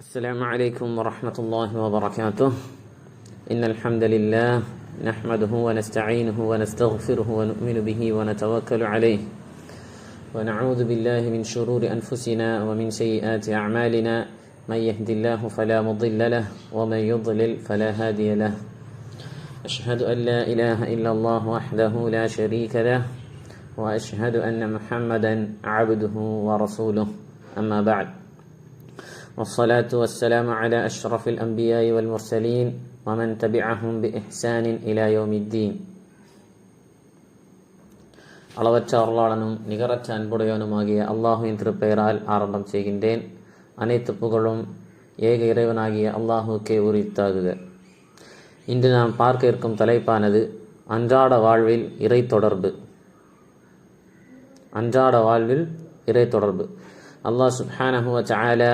السلام عليكم ورحمة الله وبركاته. إن الحمد لله نحمده ونستعينه ونستغفره ونؤمن به ونتوكل عليه. ونعوذ بالله من شرور أنفسنا ومن سيئات أعمالنا. من يهد الله فلا مضل له ومن يضلل فلا هادي له. أشهد أن لا إله إلا الله وحده لا شريك له. وأشهد أن محمدا عبده ورسوله. أما بعد. والصلاة والسلام على أشرف الأنبياء والمرسلين ومن تبعهم بإحسان إلى يوم الدين அளவற்ற அருளாளனும் நிகரற்ற அன்புடையவனுமாகிய அல்லாஹுவின் திருப்பெயரால் ஆரம்பம் செய்கின்றேன் அனைத்து புகழும் ஏக இறைவனாகிய அல்லாஹுக்கே உரித்தாகுக இன்று நாம் பார்க்க இருக்கும் தலைப்பானது அன்றாட வாழ்வில் இறை தொடர்பு அன்றாட வாழ்வில் இறை தொடர்பு அல்லாஹ் சுப்ஹானஹு வ தஆலா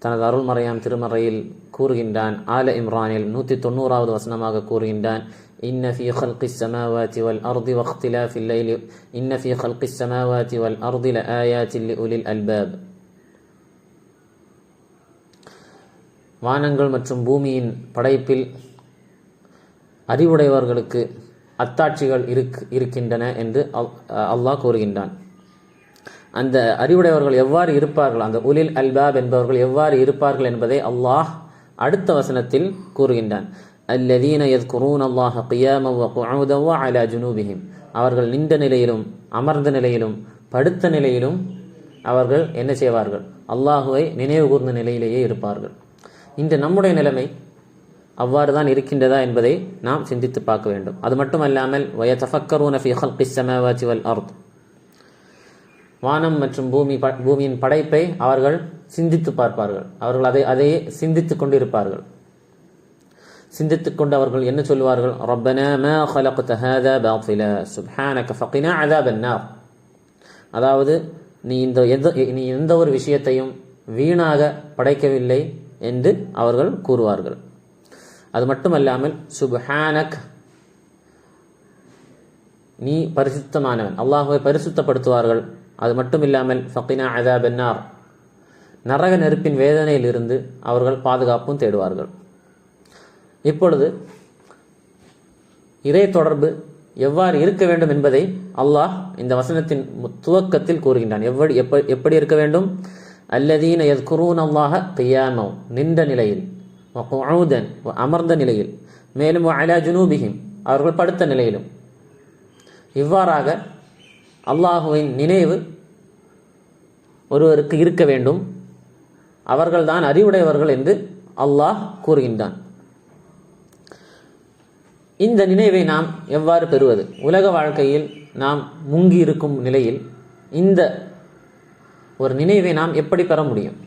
தனது அருள்மறையாம் திருமறையில் கூறுகின்றான் ஆல இம்ரானில் நூற்றி தொண்ணூறாவது வசனமாக கூறுகின்றான் இன்ன ஃபி خلق السماوات والأرض واختلاف الليل إن في خلق السماوات والأرض لآيات لأولي الألباب வானங்கள் மற்றும் பூமியின் படைப்பில் அறிவுடையவர்களுக்கு அத்தாட்சிகள் இருக் இருக்கின்றன என்று அல்- அல்லாஹ் கூறுகின்றான் அந்த அறிவுடையவர்கள் எவ்வாறு இருப்பார்கள்? அந்த உலில் அல்பாப் என்பவர்கள் எவ்வாறு இருப்பார்கள் என்பதை அல்லாஹ் அடுத்த வசனத்தில் கூறுகின்றான். அல்லதீன எத் குரூன் அல்லாஹ கியாமவ குழுதவா அலா ஜுனூபிஹிம் அவர்கள் நின்ற நிலையிலும் அமர்ந்த நிலையிலும் படுத்த நிலையிலும் அவர்கள் என்ன செய்வார்கள்? அல்லாஹுவை நினைவு கூர்ந்த நிலையிலேயே இருப்பார்கள். இன்று நம்முடைய நிலைமை அவ்வாறு தான் இருக்கின்றதா என்பதை நாம் சிந்தித்து பார்க்க வேண்டும். அது மட்டுமல்லாமல் வயதஃபக்கரூன ஃபி ஹல்கி சமாவாச்சி வல் அர்த். வானம் மற்றும் பூமி பூமியின் படைப்பை அவர்கள் சிந்தித்து பார்ப்பார்கள். அவர்கள் அதை அதையே சிந்தித்து கொண்டு இருப்பார்கள் சிந்தித்து கொண்டு அவர்கள் என்ன சொல்லுவார்கள்? ரப்பனா மா ஹலக்த ஹாதா பாத்தில. சுப்ஹானக ஃபகினா அதாபன்னார் அதாவது நீ இந்த எந்த நீ எந்த ஒரு விஷயத்தையும் வீணாக படைக்கவில்லை என்று அவர்கள் கூறுவார்கள். அது மட்டுமல்லாமல் சுப்ஹானக் நீ பரிசுத்தமானவன். அல்லாஹுவை பரிசுத்தப்படுத்துவார்கள். அது மட்டும் இல்லாமல் ஃபக்கினா அதாபென்னார் நரக நெருப்பின் வேதனையிலிருந்து அவர்கள் பாதுகாப்பும் தேடுவார்கள். இப்பொழுது இறை தொடர்பு எவ்வாறு இருக்க வேண்டும் என்பதை அல்லாஹ் இந்த வசனத்தின் துவக்கத்தில் கூறுகின்றான். எவ்வளி எப்ப- எப்படி இருக்க வேண்டும்? அல்லதீன யத்குரூன் அல்லாஹ கையாமோ நின்ற நிலையில் வ அமர்ந்த நிலையில் மேலும் அலா ஜுனூபிஹிம் அவர்கள் படுத்த நிலையிலும். இவ்வாறாக அல்லாஹுவின் நினைவு ஒருவருக்கு இருக்க வேண்டும். அவர்கள்தான் அறிவுடையவர்கள் என்று அல்லாஹ் கூறுகின்றான். இந்த நினைவை நாம் எவ்வாறு பெறுவது? உலக வாழ்க்கையில் நாம் முங்கி இருக்கும் நிலையில் இந்த ஒரு நினைவை நாம் எப்படி பெற முடியும்?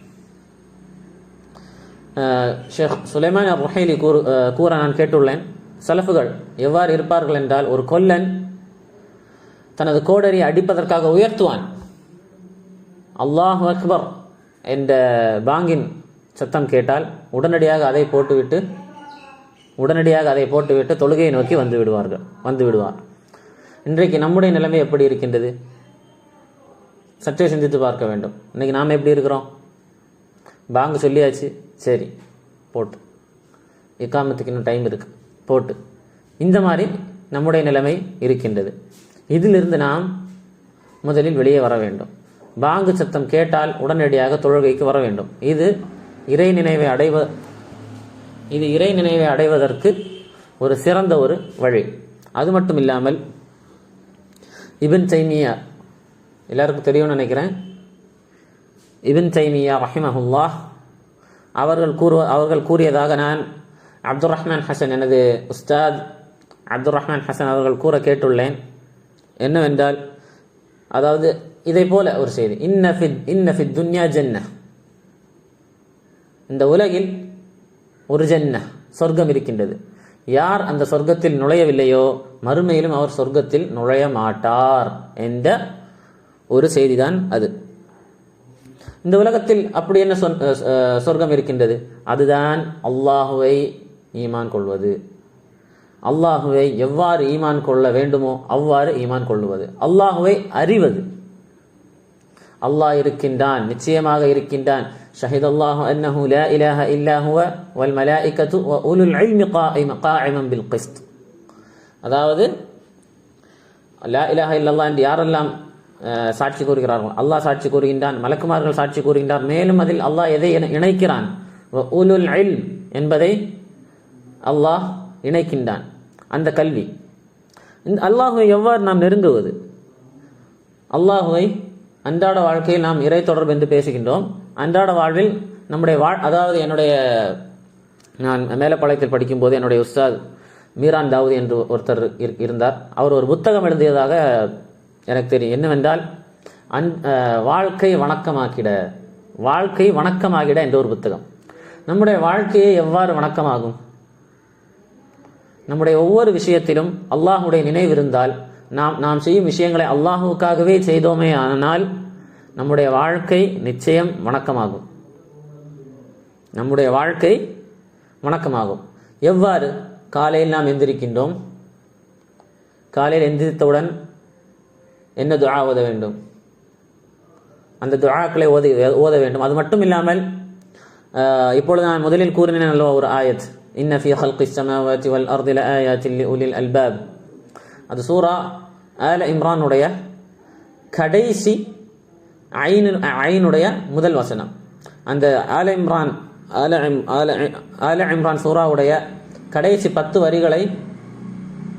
ஷேக் சுலைமான் ருஹைலி கூறு கூற நான் கேட்டுள்ளேன். சலஃபுகள் எவ்வாறு இருப்பார்கள் என்றால் ஒரு கொல்லன் தனது கோடரியை அடிப்பதற்காக உயர்த்துவான். அல்லாஹ் அக்பர் என்ற பாங்கின் சத்தம் கேட்டால் உடனடியாக அதை போட்டுவிட்டு உடனடியாக அதை போட்டுவிட்டு தொழுகையை நோக்கி வந்து விடுவார்கள் வந்து விடுவார். இன்றைக்கு நம்முடைய நிலைமை எப்படி இருக்கின்றது? சற்றே சிந்தித்து பார்க்க வேண்டும். இன்றைக்கி நாம் எப்படி இருக்கிறோம்? பாங்கு சொல்லியாச்சு சரி போட்டு. இக்காமத்துக்கு இன்னும் டைம் இருக்குது போட்டு. இந்த மாதிரி நம்முடைய நிலைமை இருக்கின்றது. இதிலிருந்து நாம் முதலில் வெளியே வர வேண்டும். பாங்கு சத்தம் கேட்டால் உடனடியாக தொழுகைக்கு வர வேண்டும். இது இறை நினைவை அடைவ இது இறை நினைவை அடைவதற்கு ஒரு சிறந்த ஒரு வழி. அது மட்டும் இல்லாமல் இபின் சைமியா எல்லாருக்கும் தெரியும்னு நினைக்கிறேன். இபின் சைமியா ரஹிமஹுல்லா அவர்கள் கூறுவ அவர்கள் கூறியதாக நான் அப்துல் ரஹ்மான் ஹசன் எனது உஸ்தாத் அப்துல் ரஹ்மான் ஹசன் அவர்கள் கூற கேட்டுள்ளேன். என்னவென்றால் அதாவது இதை போல ஒரு செய்தி. இன்னஃபித் இன்னஃபித் துன்யா ஜென்ன. இந்த உலகில் ஒரு ஜென்ன சொர்க்கம் இருக்கின்றது. யார் அந்த சொர்க்கத்தில் நுழையவில்லையோ மறுமையிலும் அவர் சொர்க்கத்தில் நுழைய மாட்டார் என்ற ஒரு செய்திதான் அது. இந்த உலகத்தில் அப்படி என்ன சொர்க்கம் இருக்கின்றது? அதுதான் அல்லாஹுவை ஈமான் கொள்வது. அல்லாஹுவை எவ்வாறு ஈமான் கொள்ள வேண்டுமோ அவ்வாறு ஈமான் கொள்ளுவது. அல்லாஹுவை அறிவது. அல்லாஹ் இருக்கின்றான் நிச்சயமாக இருக்கின்றான். ஷஹித் அல்லாஹு அன்னஹு லா இலாஹ இல்லாஹுவ வல் மலாயிகத்து வ உலுல் இல்மி காயிம காயிமம் பில் கிஸ்த். அதாவது லா இலாஹ இல்லல்லாஹ் என்று யாரெல்லாம் சாட்சி கூறுகிறார்கள் அல்லாஹ் சாட்சி கூறுகின்றான் மலக்குமார்கள் சாட்சி கூறுகின்றார் மேலும் அதில் அல்லாஹ் எதை இணைக்கிறான்? வ உலுல் இல் என்பதை அல்லாஹ் இணைக்கின்றான். அந்த கல்வி. இந்த அல்லாஹுவை எவ்வாறு நாம் நெருங்குவது? அல்லாஹுவை அன்றாட வாழ்க்கையில் நாம் இறை தொடர்பு என்று பேசுகின்றோம். அன்றாட வாழ்வில் நம்முடைய வாழ் அதாவது என்னுடைய நான் மேலப்பாளையத்தில் படிக்கும்போது என்னுடைய உஸ்தாத் மீரான் தாவூத் என்று ஒருத்தர் இரு- இருந்தார். அவர் ஒரு புத்தகம் எழுதியதாக எனக்கு தெரியும். என்னவென்றால் அன் வாழ்க்கை வணக்கமாக்கிட வாழ்க்கை வணக்கமாகிட என்ற ஒரு புத்தகம். நம்முடைய வாழ்க்கையை எவ்வாறு வணக்கமாகும்? நம்முடைய ஒவ்வொரு விஷயத்திலும் அல்லாஹுடைய நினைவு இருந்தால் நாம் நாம் செய்யும் விஷயங்களை அல்லாஹுக்காகவே செய்தோமே ஆனால் நம்முடைய வாழ்க்கை நிச்சயம் வணக்கமாகும். நம்முடைய வாழ்க்கை வணக்கமாகும். எவ்வாறு காலையில் நாம் எந்திரிக்கின்றோம்? காலையில் எந்திரித்தவுடன் என்ன துழா ஓத வேண்டும்? அந்த துழாக்களை ஓதி ஓத வேண்டும். அது மட்டும் இல்லாமல் இப்பொழுது நான் முதலில் கூறினேன் அல்லவா ஒரு ஆயத். இன்ன ஃபி ஹல்கி சமாவாத்தி வல் அர்தில ஆயாத்தில் உலில் அல்பாப் அது சூரா ஆல இம்ரானுடைய கடைசி ஐனு ஐனுடைய முதல் வசனம். அந்த ஆல இம்ரான் ஆல இம்- ஆல ஆல இம்ரான் சூராவுடைய கடைசி பத்து வரிகளை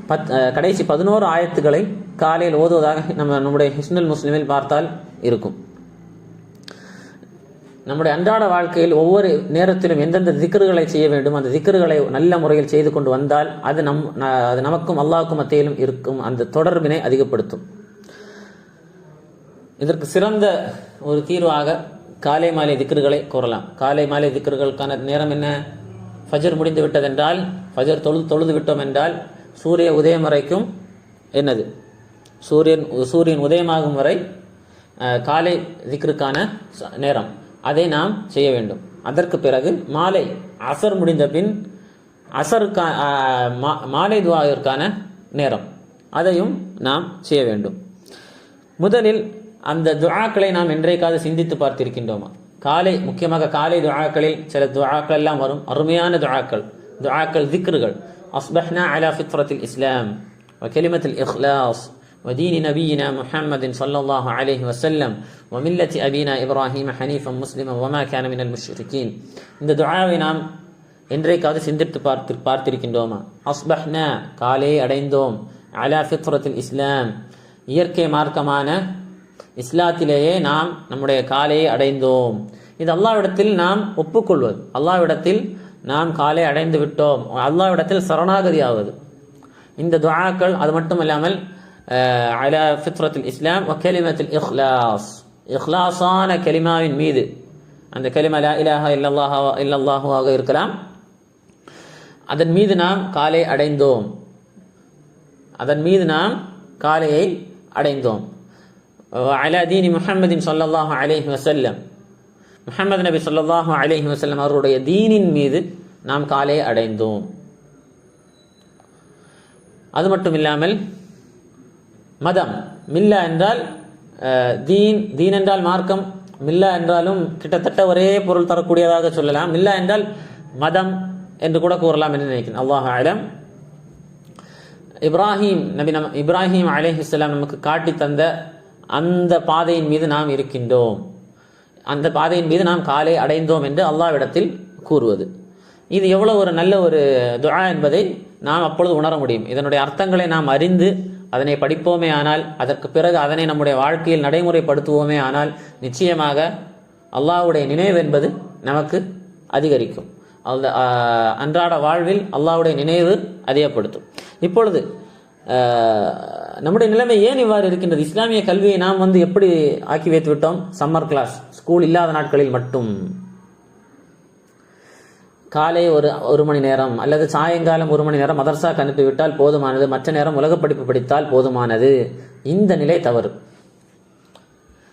பத் கடைசி பதினோரு ஆயத்துக்களை காலையில் ஓதுவதாக நம்ம நம்முடைய ஹிஸ்னுல் முஸ்லிமில் பார்த்தால் இருக்கும். நம்முடைய அன்றாட வாழ்க்கையில் ஒவ்வொரு நேரத்திலும் எந்தெந்த திக்கர்களை செய்ய வேண்டும் அந்த திக்கர்களை நல்ல முறையில் செய்து கொண்டு வந்தால் அது நம் ந- அது நமக்கும் அல்லாவுக்கும் மத்தியிலும் இருக்கும் அந்த தொடர்பினை அதிகப்படுத்தும். இதற்கு சிறந்த ஒரு தீர்வாக காலை மாலை திக்கர்களை கூறலாம். காலை மாலை திக்கர்களுக்கான நேரம் என்ன? ஃபஜர் முடிந்து விட்டதென்றால் ஃபஜர் தொழுது தொழுது விட்டோம் என்றால் சூரிய உதயம் வரைக்கும் என்னது? சூரியன் சூரியன் உதயமாகும் வரை காலை திக்ருக்கான ச- நேரம். அதை நாம் செய்ய வேண்டும். அதற்கு பிறகு மாலை அசர் முடிந்த பின் அசருக்கா மாலை துவாவிற்கான நேரம். அதையும் நாம் செய்ய வேண்டும். முதலில் அந்த துவாக்களை நாம் என்றைக்காவது சிந்தித்து பார்த்திருக்கின்றோமா? காலை முக்கியமாக காலை துவாக்களில் சில துவாக்கள் எல்லாம் வரும். அருமையான துவாக்கள் துவாக்கள் திக்ருகள். அஸ்பஹ்னா அலா ஃபித்ரத்தில் இஸ்லாம். கெலிமத்தில் இஹ்லாஸ். ودين نبينا محمد صلى الله عليه وسلم وملة أبينا إبراهيم حنيفا مسلما وما كان من المشركين இந்த துஆவை நாம் என்றைக்காவது சிந்தித்து பார்த்து பார்த்திருக்கின்றோமா அஸ்பஹ்னா காலே அடைந்தோம் அலா ஃபித்ரத்தில் இஸ்லாம் இயற்கை மார்க்கமான இஸ்லாத்திலேயே நாம் நம்முடைய காலையை அடைந்தோம் இது அல்லாவிடத்தில் நாம் ஒப்புக்கொள்வது அல்லாவிடத்தில் நாம் காலை அடைந்து விட்டோம் அல்லாவிடத்தில் சரணாகதி ஆவது இந்த துஆக்கள் அது மட்டும் இல்லாமல் அஹ், அலா ஃபித்ரத்தில் இஸ்லாம் வ கலிமத்தில் இஹ்லாஸ் இஹ்லாஸான கலிமாவின் மீது அந்த கலிமா லா இலாஹ இல்லல்லாஹ இல்லல்லாஹுவாக இருக்கலாம் அதன் மீது நாம் காலை அடைந்தோம் அதன் மீது நாம் காலையை அடைந்தோம் அலா தீனி முஹம்மதின் சொல்லல்லாஹு அலைஹி வஸல்லம் முஹம்மது நபி சொல்லல்லாஹு அலைஹி வஸல்லம் அவருடைய தீனின் மீது நாம் காலையை அடைந்தோம் அது மட்டும் இல்லாமல் மதம். மில்லா என்றால் தீன் தீன் என்றால் மார்க்கம் மில்லா என்றாலும் கிட்டத்தட்ட ஒரே பொருள் தரக்கூடியதாக சொல்லலாம். மில்லா என்றால் மதம் என்று கூட கூறலாம் என்று நினைக்கிறேன். அல்லாஹ் அலம். இப்ராஹிம் நபி நம் இப்ராஹிம் அலேஹிஸ்லாம் நமக்கு காட்டி தந்த அந்த பாதையின் மீது நாம் இருக்கின்றோம். அந்த பாதையின் மீது நாம் காலை அடைந்தோம் என்று அல்லாவிடத்தில் கூறுவது. இது எவ்வளவு ஒரு நல்ல ஒரு துழா என்பதை நாம் அப்பொழுது உணர முடியும். இதனுடைய அர்த்தங்களை நாம் அறிந்து அதனை படிப்போமே ஆனால் அதற்கு பிறகு அதனை நம்முடைய வாழ்க்கையில் நடைமுறைப்படுத்துவோமே ஆனால் நிச்சயமாக அல்லாவுடைய நினைவு என்பது நமக்கு அதிகரிக்கும். அந்த அன்றாட வாழ்வில் அல்லாவுடைய நினைவு அதிகப்படுத்தும். இப்பொழுது நம்முடைய நிலைமை ஏன் இவ்வாறு இருக்கின்றது? இஸ்லாமிய கல்வியை நாம் வந்து எப்படி ஆக்கி வைத்து விட்டோம் சம்மர் கிளாஸ் ஸ்கூல் இல்லாத நாட்களில் மட்டும். காலை ஒரு ஒரு மணி நேரம் அல்லது சாயங்காலம் ஒரு மணி நேரம் மதர்சாக்கு அனுப்பிவிட்டால் போதுமானது மற்ற நேரம் உலக படிப்பு படித்தால் போதுமானது. இந்த நிலை தவறு.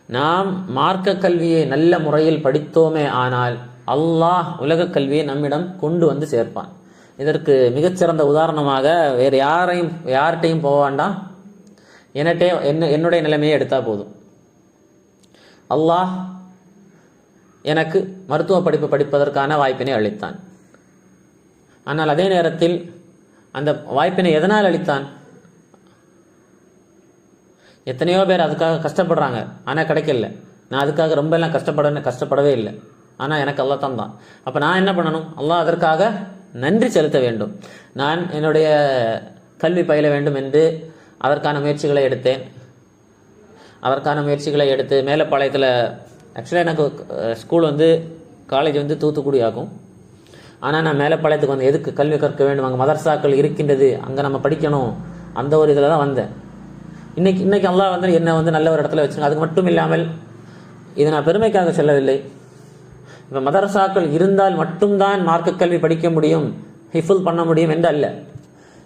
நாம் மார்க்க கல்வியை நல்ல முறையில் படித்தோமே ஆனால் அல்லாஹ் உலக கல்வியை நம்மிடம் கொண்டு வந்து சேர்ப்பான். இதற்கு மிகச்சிறந்த உதாரணமாக வேறு யாரையும் யார்கிட்டையும் போக வேண்டாம். என்னட்டே என்ன என்னுடைய நிலைமையை எடுத்தால் போதும். அல்லாஹ் எனக்கு மருத்துவ படிப்பு படிப்பதற்கான வாய்ப்பினை அளித்தான். ஆனால் அதே நேரத்தில் அந்த வாய்ப்பினை எதனால் அளித்தான்? எத்தனையோ பேர் அதுக்காக கஷ்டப்படுறாங்க. ஆனால் கிடைக்கல. நான் அதுக்காக ரொம்ப எல்லாம் கஷ்டப்பட கஷ்டப்படவே இல்லை. ஆனால் எனக்கு அல்லா தந்தான். அப்போ நான் என்ன பண்ணணும்? அல்லாஹ் அதற்காக நன்றி செலுத்த வேண்டும். நான் என்னுடைய கல்வி பயில வேண்டும் என்று அதற்கான முயற்சிகளை எடுத்தேன். அதற்கான முயற்சிகளை எடுத்து மேலப்பாளையத்தில் ஆக்சுவலாக எனக்கு ஸ்கூல் வந்து காலேஜ் வந்து தூத்துக்குடி ஆகும். ஆனால் நான் மேலப்பாளையத்துக்கு வந்து எதுக்கு கல்வி கற்க வேண்டும்? அங்கே மதர்சாக்கள் இருக்கின்றது. அங்கே நம்ம படிக்கணும். அந்த ஒரு இதில் தான் வந்தேன். இன்னைக்கு இன்றைக்கி அல்லாஹ் வந்து என்னை வந்து நல்ல ஒரு இடத்துல வச்சுருங்க அதுக்கு மட்டும் இல்லாமல் இது நான் பெருமைக்காக சொல்லவில்லை. இப்போ மதரசாக்கள் இருந்தால் மட்டும்தான் மார்க்க கல்வி படிக்க முடியும் ஹிஃபுல் பண்ண முடியும் என்று அல்ல.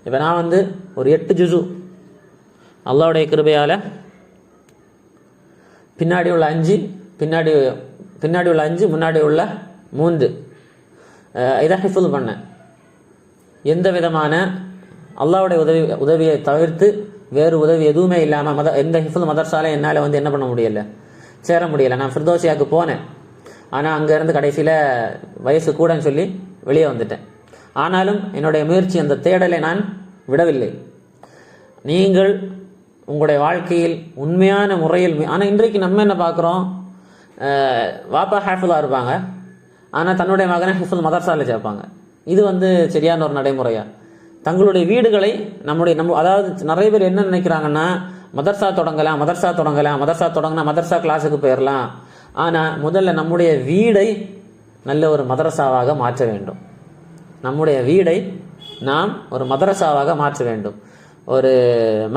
இப்போ நான் வந்து ஒரு எட்டு ஜுசு. அல்லாவுடைய கிருபையால் பின்னாடி உள்ள அஞ்சு பின்னாடி பின்னாடி உள்ள அஞ்சு முன்னாடி உள்ள மூன்று. இதை ஹிஃபுல் பண்ணேன் எந்த விதமான அல்லாவுடைய உதவி உதவியை தவிர்த்து வேறு உதவி எதுவுமே இல்லாமல் மத எந்த ஹிஃபுல் மதர்சாலையும் என்னால் வந்து என்ன பண்ண முடியலை? சேர முடியலை. நான் ஃபிர்தோசியாவுக்கு போனேன். ஆனால் அங்கேருந்து கடைசியில் வயசு கூடன்னு சொல்லி வெளியே வந்துட்டேன். ஆனாலும் என்னுடைய முயற்சி அந்த தேடலை நான் விடவில்லை. நீங்கள் உங்களுடைய வாழ்க்கையில் உண்மையான முறையில் ஆனால் இன்றைக்கு நம்ம என்ன பார்க்குறோம்? வாப்பா ஹேஃபுல்லாக இருப்பாங்க. ஆனால் தன்னுடைய மகனை ஹிஃபுல் மதர்சாவில் சேர்ப்பாங்க. இது வந்து சரியான ஒரு நடைமுறையாக தங்களுடைய வீடுகளை நம்முடைய நம்ம அதாவது நிறைய பேர் என்ன நினைக்கிறாங்கன்னா மதர்சா தொடங்கலாம் மதர்சா தொடங்கலாம் மதர்சா தொடங்கினா மதர்சா கிளாஸுக்கு போயிடலாம் ஆனால் முதல்ல நம்முடைய வீடை நல்ல ஒரு மதரசாவாக மாற்ற வேண்டும். நம்முடைய வீடை நாம் ஒரு மதரசாவாக மாற்ற வேண்டும். ஒரு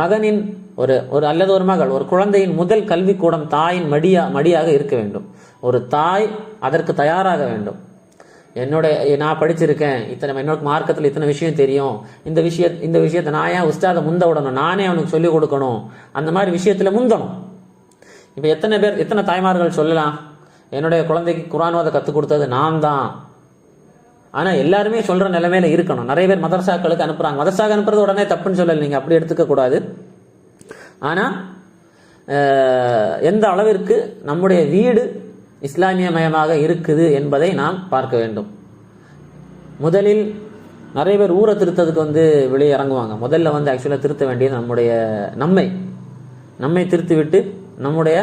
மகனின் ஒரு ஒரு அல்லது ஒரு மகள் ஒரு குழந்தையின் முதல் கல்விக்கூடம் தாயின் மடியா மடியாக இருக்க வேண்டும். ஒரு தாய் அதற்கு தயாராக வேண்டும். என்னுடைய நான் படிச்சிருக்கேன் இத்தனை என்னோட மார்க்கத்தில் இத்தனை விஷயம் தெரியும். இந்த விஷய இந்த விஷயத்தை நான் ஏன் உஸ்தாதை முந்த விடணும் நானே அவனுக்கு சொல்லிக் கொடுக்கணும். அந்த மாதிரி விஷயத்தில் முந்தணும். இப்போ எத்தனை பேர் எத்தனை தாய்மார்கள் சொல்லலாம்? என்னுடைய குழந்தைக்கு குரான் கற்றுக் கொடுத்தது நான் தான் ஆனால் எல்லாருமே சொல்கிற நிலைமையில இருக்கணும். நிறைய பேர் மதரசாக்களுக்கு அனுப்புகிறாங்க மதரசாக்கு அனுப்புறது உடனே தப்புன்னு சொல்லலை. நீங்கள் அப்படி எடுத்துக்கக்கூடாது ஆனால் எந்த அளவிற்கு நம்முடைய வீடு இஸ்லாமியமயமாக இருக்குது என்பதை நாம் பார்க்க வேண்டும். முதலில் நிறைய பேர் ஊரை திருத்ததுக்கு வந்து வெளியே இறங்குவாங்க. முதல்ல வந்து ஆக்சுவலாக திருத்த வேண்டியது நம்முடைய நம்மை. நம்மை திருத்தி விட்டு நம்முடைய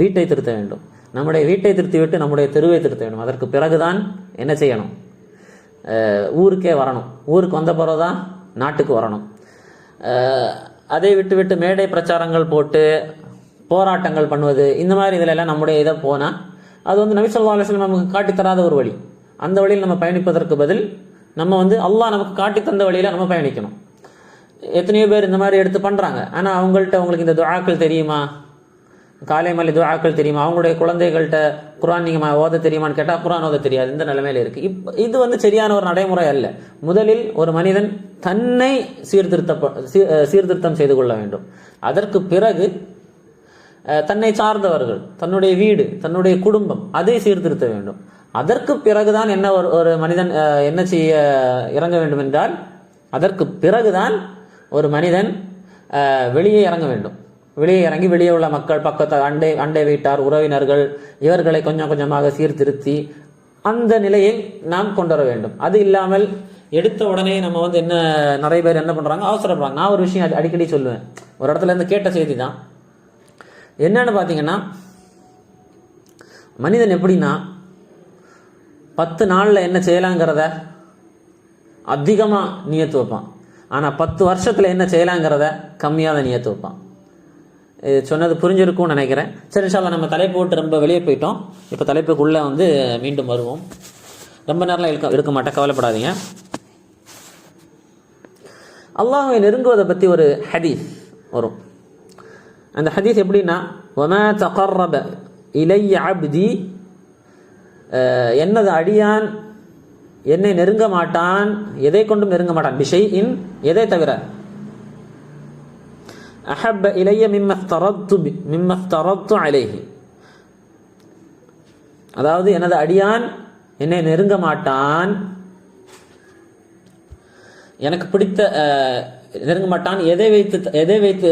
வீட்டை திருத்த வேண்டும். நம்முடைய வீட்டை திருத்தி விட்டு நம்முடைய தெருவை திருத்த வேண்டும். அதற்கு பிறகுதான் என்ன செய்யணும்? ஊருக்கே வரணும். ஊருக்கு வந்த பிறகு தான் நாட்டுக்கு வரணும். அதை விட்டு விட்டு மேடை பிரச்சாரங்கள் போட்டு போராட்டங்கள் பண்ணுவது இந்த மாதிரி இதில் எல்லாம் நம்முடைய இதை போனால் அது வந்து நபிசல்லா அலுவலம் நமக்கு காட்டித் தராத ஒரு வழி. அந்த வழியில் நம்ம பயணிப்பதற்கு பதில் நம்ம வந்து அல்லாஹ் நமக்கு காட்டி தந்த வழியில் நம்ம பயணிக்கணும். எத்தனையோ பேர் இந்த மாதிரி எடுத்து பண்ணுறாங்க ஆனால் அவங்கள்ட்ட அவங்களுக்கு இந்த துழாக்கள் தெரியுமா? காலை மலை தெரியுமா? அவங்களுடைய குழந்தைகள்கிட்ட குரான் நீங்கள் ஓத தெரியுமான்னு கேட்டால் குரான் ஓத தெரியாது. இந்த நிலைமையில் இருக்குது இப் இது வந்து சரியான ஒரு நடைமுறை அல்ல. முதலில் ஒரு மனிதன் தன்னை சீர்திருத்த சீர்திருத்தம் செய்து கொள்ள வேண்டும். அதற்கு பிறகு தன்னை சார்ந்தவர்கள் தன்னுடைய வீடு தன்னுடைய குடும்பம் அதை சீர்திருத்த வேண்டும். அதற்கு பிறகுதான் என்ன ஒரு ஒரு மனிதன் என்ன செய்ய இறங்க வேண்டும் என்றால் அதற்கு பிறகுதான் ஒரு மனிதன் வெளியே இறங்க வேண்டும். வெளியே இறங்கி வெளியே உள்ள மக்கள் பக்கத்து அண்டை அண்டை வீட்டார் உறவினர்கள் இவர்களை கொஞ்சம் கொஞ்சமாக சீர்திருத்தி அந்த நிலையை நாம் கொண்டு வர வேண்டும். அது இல்லாமல் எடுத்த உடனே நம்ம வந்து என்ன நிறைய பேர் என்ன பண்ணுறாங்க அவசரப்படுறாங்க. நான் ஒரு விஷயம் அடிக்கடி சொல்லுவேன். ஒரு இடத்துல இருந்து கேட்ட செய்தி தான். என்னன்னு பார்த்தீங்கன்னா மனிதன் எப்படின்னா பத்து நாளில் என்ன செய்யலாங்கிறத அதிகமாக நியத்து வைப்பான். ஆனால் பத்து வருஷத்தில் என்ன செய்யலாங்கிறத கம்மியாக தான் நியத்து வைப்பான். சொன்னது புரிஞ்சிருக்கும்னு நினைக்கிறேன். சரி இன்ஷால்லா நம்ம தலைப்பு போட்டு ரொம்ப வெளியே போயிட்டோம். இப்போ தலைப்புக்குள்ளே வந்து மீண்டும் வருவோம். ரொம்ப நேரம் இருக்க இருக்க மாட்டேன் கவலைப்படாதீங்க. அல்லாஹை நெருங்குவதை பற்றி ஒரு ஹதீஸ் வரும். அந்த ஹதீஸ் எப்படின்னா ஒம தகர்ரப இலைய அப்தி. என்னது அடியான் என்னை நெருங்க மாட்டான் எதை கொண்டும் நெருங்க மாட்டான்? பிஷை இன் எதை தவிர? அஹப்ப இலைய மிம்மஃப்தரத்து மிம்மஃப்தரத்து அலேஹி அதாவது எனது அடியான் என்னை நெருங்க மாட்டான். எனக்கு பிடித்த நெருங்க மாட்டான். எதை வைத்து எதை வைத்து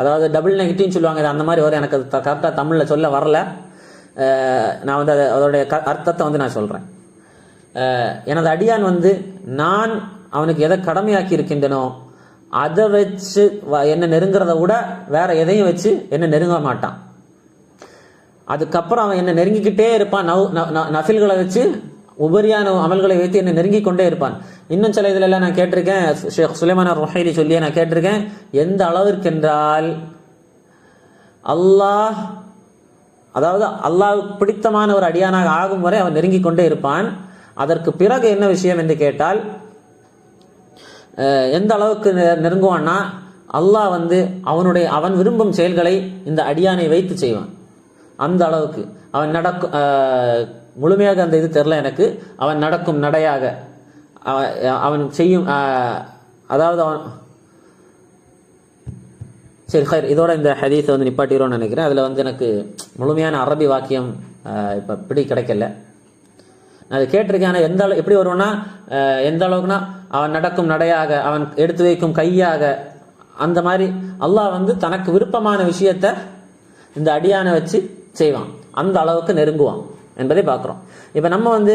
அதாவது டபுள் நெகட்டிவ்னு சொல்லுவாங்க அந்த மாதிரி வரும். எனக்கு அது கரெக்டாக தமிழில் சொல்ல வரல. நான் வந்து அதை அதோடைய க அர்த்தத்தை வந்து நான் சொல்கிறேன் எனது அடியான் வந்து நான் அவனுக்கு எதை கடமையாக்கி இருக்கின்றனோ அதை வச்சு வ- என்ன நெருங்கிறத விட வேற எதையும் வச்சு என்ன நெருங்க மாட்டான். அதுக்கப்புறம் அவன் என்ன நெருங்கிக்கிட்டே இருப்பான். நவ் ந- ந- நஃபில்களை வச்சு உபரியான அமல்களை வைத்து என்னை நெருங்கி கொண்டே இருப்பான். இன்னும் சில இதுல எல்லாம் நான் கேட்டிருக்கேன். ஷேக் சுலைமான ரொஹைலி சொல்லியே நான் கேட்டிருக்கேன். எந்த அளவிற்கு என்றால் அல்லாஹ் அதாவது அல்லாஹ் பிடித்தமான ஒரு அடியானாக ஆகும் வரை அவன் நெருங்கி கொண்டே இருப்பான். அதற்கு பிறகு என்ன விஷயம் என்று கேட்டால் எந்த அளவுக்கு நெ- நெருங்குவான்னா அல்லாஹ் வந்து அவனுடைய அவன் விரும்பும் செயல்களை இந்த அடியானை வைத்து செய்வான். அந்த அளவுக்கு. அவன் நடக்கும் முழுமையாக அந்த இது தெரில எனக்கு. அவன் நடக்கும் நடையாக அவன் அவன் செய்யும் அதாவது அவன் சரி ஹைர் இதோட இந்த ஹதீஸை வந்து நிப்பாட்டிடுவோம்னு நினைக்கிறேன். அதில் வந்து எனக்கு முழுமையான அரபி வாக்கியம் இப்போ பிடி கிடைக்கல. அது கேட்டிருக்கேன். ஆனால் எந்த அளவு எப்படி வருவோன்னா எந்த அளவுக்குனா அவன் நடக்கும் நடையாக அவன் எடுத்து வைக்கும் கையாக அந்த மாதிரி அல்லாஹ் வந்து தனக்கு விருப்பமான விஷயத்த இந்த அடியானை வச்சு செய்வான். அந்த அளவுக்கு நெருங்குவான் என்பதை பார்க்குறோம். இப்போ நம்ம வந்து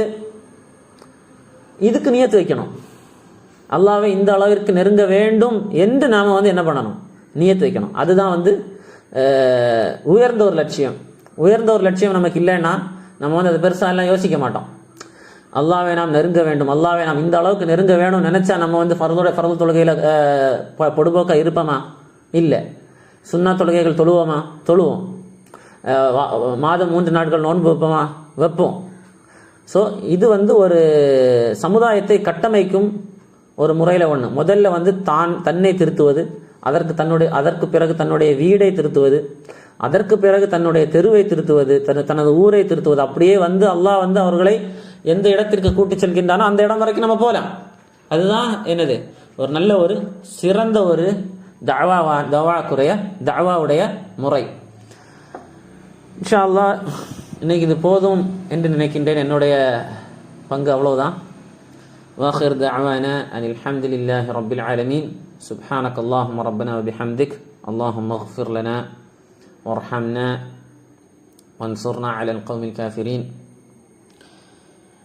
இதுக்கு நியத்து வைக்கணும். அல்லாவை இந்த அளவிற்கு நெருங்க வேண்டும் என்று நாம் வந்து என்ன பண்ணணும்? நியத்து வைக்கணும். அதுதான் வந்து உயர்ந்த ஒரு லட்சியம். உயர்ந்த ஒரு லட்சியம் நமக்கு இல்லைன்னா நம்ம வந்து அதை பெருசாக எல்லாம் யோசிக்க மாட்டோம். அல்லாவை நாம் நெருங்க வேண்டும். அல்லாவை நாம் இந்த அளவுக்கு நெருங்க வேணும்னு நினைச்சா நம்ம வந்து ஃபரதோட ஃபரத தொழுகையில் பொடுபோக்கா இருப்போமா? இல்லை. சுண்ணா தொழுகைகள் தொழுவோமா? தொழுவோம். மாதம் மூன்று நாட்கள் நோன்பு வைப்போமா? வைப்போம். ஸோ இது வந்து ஒரு சமுதாயத்தை கட்டமைக்கும் ஒரு முறையில் ஒன்று முதல்ல வந்து தான் தன்னை திருத்துவது அதற்கு தன்னுடைய அதற்கு பிறகு தன்னுடைய வீடை திருத்துவது அதற்கு பிறகு தன்னுடைய தெருவை திருத்துவது தன் தனது ஊரை திருத்துவது. அப்படியே வந்து அல்லாஹ் வந்து அவர்களை எந்த இடத்திற்கு கூட்டிச் செல்கின்றானோ அந்த இடம் வரைக்கும் நம்ம போகலாம் அதுதான் என்னது ஒரு நல்ல ஒரு சிறந்த ஒரு தவாவா தவாக்குறைய தவாவுடைய முறை இன்ஷா அல்லாஹ் இன்னைக்கு இது போதும் என்று நினைக்கின்றேன் என்னுடைய பங்கு அவ்வளவுதான் واخر دعوانا ان الحمد لله رب العالمين سبحانك اللهم ربنا وبحمدك اللهم اغفر لنا وارحمنا وانصرنا على القوم الكافرين